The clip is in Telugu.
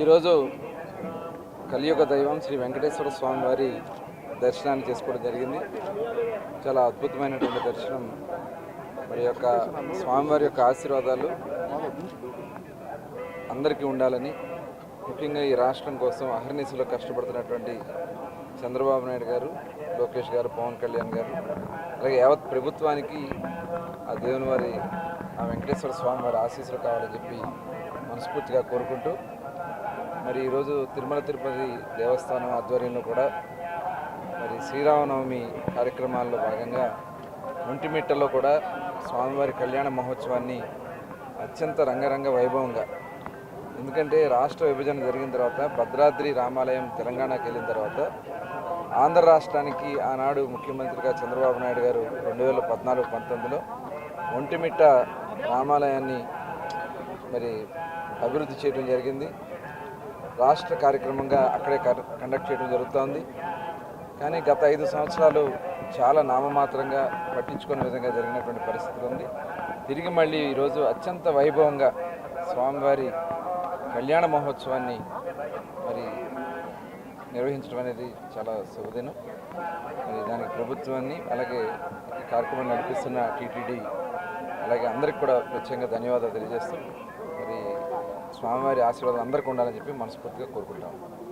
ఈరోజు కలియుగ దైవం శ్రీ వెంకటేశ్వర స్వామి వారి దర్శనాన్ని చేసుకోవడం జరిగింది. చాలా అద్భుతమైనటువంటి దర్శనం. మరి యొక్క స్వామివారి యొక్క ఆశీర్వాదాలు అందరికీ ఉండాలని ముఖ్యంగా ఈ రాష్ట్రం కోసం అహర్నిశలో కష్టపడుతున్నటువంటి చంద్రబాబు నాయుడు గారు లోకేష్ గారు పవన్ కళ్యాణ్ గారు అలాగే యావత్ ప్రభుత్వానికి ఆ దేవుని వారి ఆ వెంకటేశ్వర స్వామి వారి ఆశీస్సులు కావాలని చెప్పి మనస్ఫూర్తిగా కోరుకుంటూ మరి ఈరోజు తిరుమల తిరుపతి దేవస్థానం ఆధ్వర్యంలో కూడా మరి శ్రీరామనవమి కార్యక్రమాల్లో భాగంగా ఒంటిమిట్టలో కూడా స్వామివారి కళ్యాణ మహోత్సవాన్ని అత్యంత రంగరంగ వైభవంగా ఎందుకంటే రాష్ట్ర విభజన జరిగిన తర్వాత భద్రాద్రి రామాలయం తెలంగాణకి వెళ్ళిన తర్వాత ఆంధ్ర రాష్ట్రానికి ఆనాడు ముఖ్యమంత్రిగా చంద్రబాబు నాయుడు గారు రెండు వేల పద్నాలుగు పంతొమ్మిదిలో ఒంటిమిట్ట రామాలయాన్ని మరి అభివృద్ధి చేయడం జరిగింది. రాష్ట్ర కార్యక్రమంగా అక్కడే కండక్ట్ చేయడం జరుగుతోంది. కానీ గత ఐదు సంవత్సరాలు చాలా నామమాత్రంగా పట్టించుకునే విధంగా జరిగినటువంటి పరిస్థితి ఉంది. తిరిగి మళ్ళీ ఈరోజు అత్యంత వైభవంగా స్వామివారి కళ్యాణ మహోత్సవాన్ని మరి నిర్వహించడం అనేది చాలా శుభదినం. మరి దానికి ప్రభుత్వాన్ని అలాగే ఈ కార్యక్రమం నడిపిస్తున్న టీటీడీ అలాగే అందరికి కూడా ప్రత్యేకంగా ధన్యవాదాలు తెలియజేస్తూ మరి స్వామివారి ఆశీర్వాదం అందరికీ ఉండాలని చెప్పి మనస్ఫూర్తిగా కోరుకుంటాము